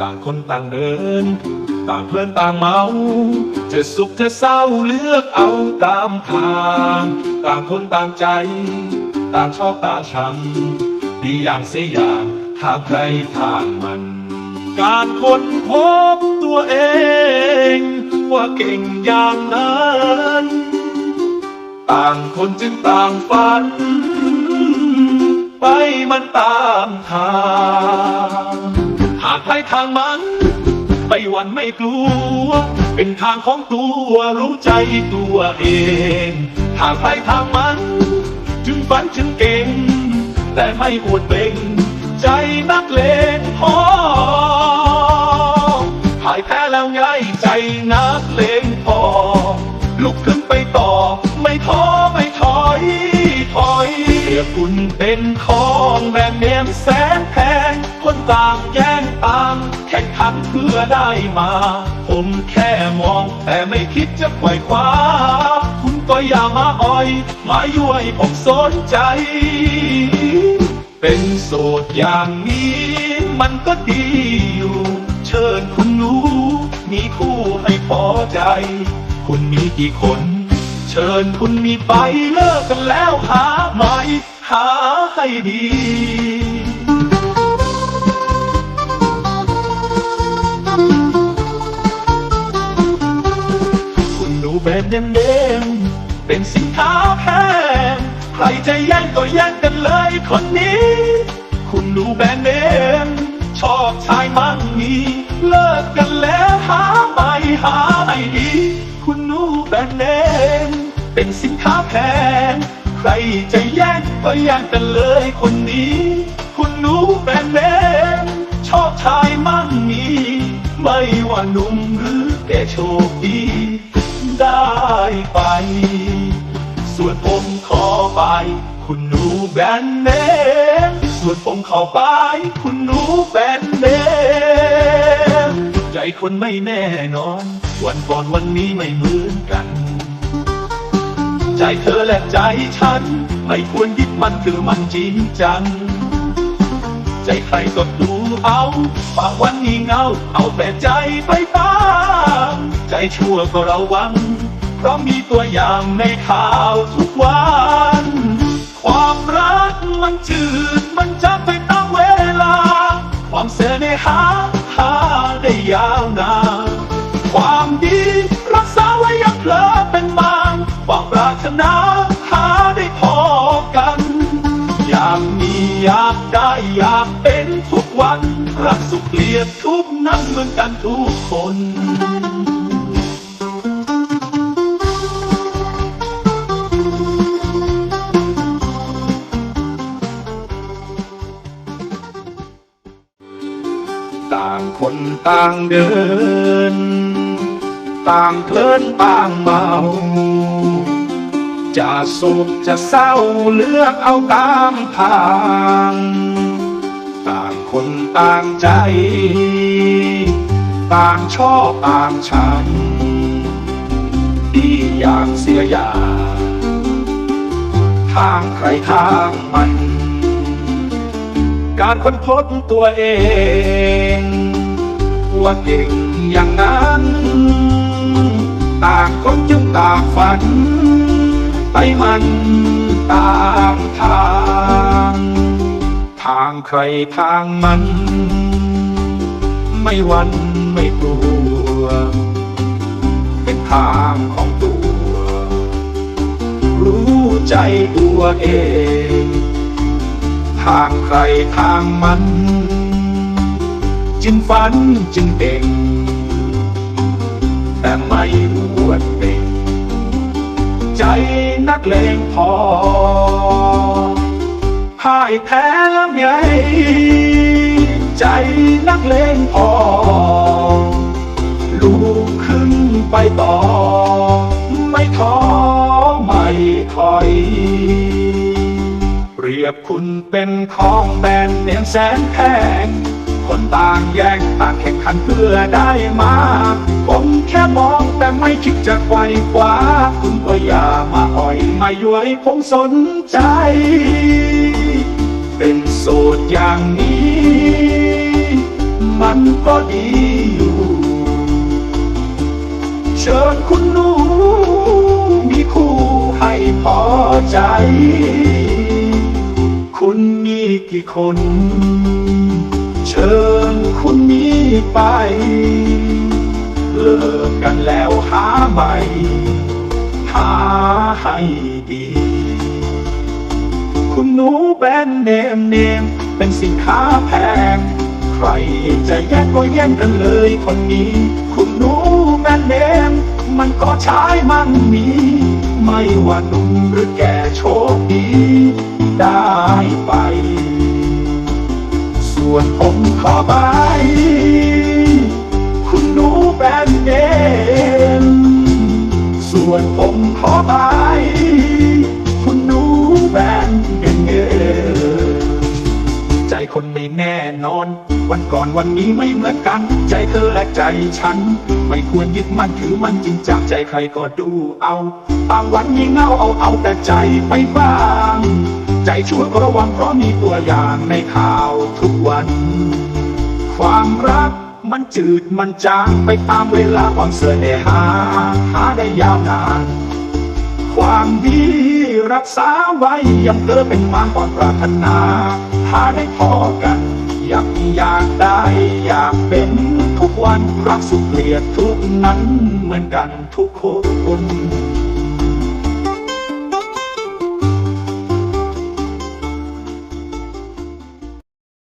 ต่างคนต่างเดิน ต่างเพลินต่างเมา จะสุขจะเศร้าเลือกเอาตามทาง ต่างคนต่างใจ ต่างชอบต่างชังดีอย่างเสียอย่างทางใครทางมัน การค้นพบตัวเอง ว่าเก่งอย่างนั้น ต่างคนจึงต่างฝัน ไปมันตามทาง ทางมัน ไปวันไม่กลัว เป็นทางของตัวรู้ใจตัวเองหากไปทางมันจึงฝันจึงเก่ง แต่ไม่อวดเบ่ง ใจนักเลงพอพ่ายแพ้แล้วไงใจนักเลงพอ ลุกขึ้นไปต่อ ไม่ท้อไม่ถอยถอยเพื่อคุณเป็นของแบรนด์เนมแสนแพงคนต่างแย่ อได้มา ผมแค่มอง แต่ไม่คิดจะปล่คว้า คุณก็อย่ามาอ่อย มายั่วให้ผมสนใจ เป็นโสดอย่างนี้ มันก็ดีอยู่ เชิญคุณรู้ มีคู่ให้พอใจ คุณมีกี่คน เชิญคุณมีไปเลิกกันแล้วหาใหม่หาให้ดี นด์เด่นๆเป็นสินค้าแพงใครจะแย่งก็แย่งกันเลยคนนี้ คุณดูแบรนด์เนมชอบชายมั่งมีเลิกกันแล้วหาใหม่หาให้ดีคุณดูแบรนด์เนมเป็นสินค้าแพงใครจะแย่งก็แย่งกันเลยคนนี้ คุณดูแบรนด์เนมชอบชายมั่งมี ไม่ว่าหนุ่มหรือแก่โชคดี ได้ไป ส่วนผมขอไป คุณหนูแบนเนมส่วนผมขอไป คุณหนูแบนเนมใจคนไม่แน่นอน วันก่อนวันนี้ไม่เหมือนกัน ใจเธอและใจฉัน ไม่ควรยึดมันคือมันจริงจัง ใจใครก็ดูเอาปากวันนี้เงา เอาแต่ใจไปบ้าง ใจชั่วก็ระวัง เพราะมีตัวอย่างในข่าวทุกวัน ความรักมันจืดมันจางไปตามเวลา ความเสน่หาหาได้ยาวนานความดีรักษาไว้ยังเพลอเป็นมานความปรารถนาหาได้พอกัน อยากมีอยากได้อยากเป็นทุกวัน รักสุขเกลียดทุกนั้นเหมือนกันทุกคน คนต่างเดิน ต่างเพลินต่างเมา จะสุขจะเศร้าเลือกเอาตามทาง ต่างคนต่างใจ ต่างชอบต่างชังดีอย่างเสียอย่างทางใครทางมันการค้นพบตัวเอง ว่าเก่งอย่างนั้น ต่างคนจึงต่างฝัน ไปมันตามทาง ทางใครทางมัน ไม่วันไม่กลัว เป็นทางของตัว รู้ใจตัวเอง ทางใครทางมัน จึงฝันจึงเด่ง แต่ไม่อวดเบ่ง ใจนักเลงพอพ่ายแพ้แล้วไงใจนักเลงพอลูกขึ้นไปต่อ ไม่ท้อไม่ถอยเรียบคุณเป็นของแบนเนียมแสนแพง คนต่างแย่งต่างแข่งขันเพื่อได้มา ผมแค่มองแต่ไม่คิดจะไขว่คว้า คุณก็อย่ามาอ่อยมาย้วยผมสนใจ เป็นโสดอย่างนี้ มันก็ดีอยู่ เชิญคุณหนูมีคู่ให้พอใจ คุณมีกี่คน ชิญคุณมีไป เลิกกันแล้วหาใหม่ หาให้ดี คุณหนูแบรนด์เนมเนม เป็นสินค้าแพง ใครจะแย่งก็แย่งกันเลยคนนี้ คุณหนูแบรนด์เนม มันก็ใช้มันมีไม่ว่าหนุ่มหรือแก่โชคดี ได้ไป วนผมขอไป คุณหนูแบนเนมส่วนผมขอไป คุณหนูแบนเงินเงใจคนไม่แน่นอน วันก่อนวันนี้ไม่เหมือนกัน ใจเธอและใจฉัน ไม่ควรยึดมั่นถือมันจริงจังใจใครก็ดูเอาบางวันมีเงาเอาเอาแต่ใจไปบ้าง ใจชั่วก็ระวังเพราะมีตัวอย่างในข่าวทุกวัน ความรักมันจืดมันจางไปตามเวลาความเสน่อมหาหาได้ยาวนาน ความดีรักษาไว้ยังเธอเป็นมากความปรารถนาหาได้พอกัน อยากมีอยากได้อยากเป็นทุกวันรักสุขเกลียดทุกนั้นเหมือนกันทุกคน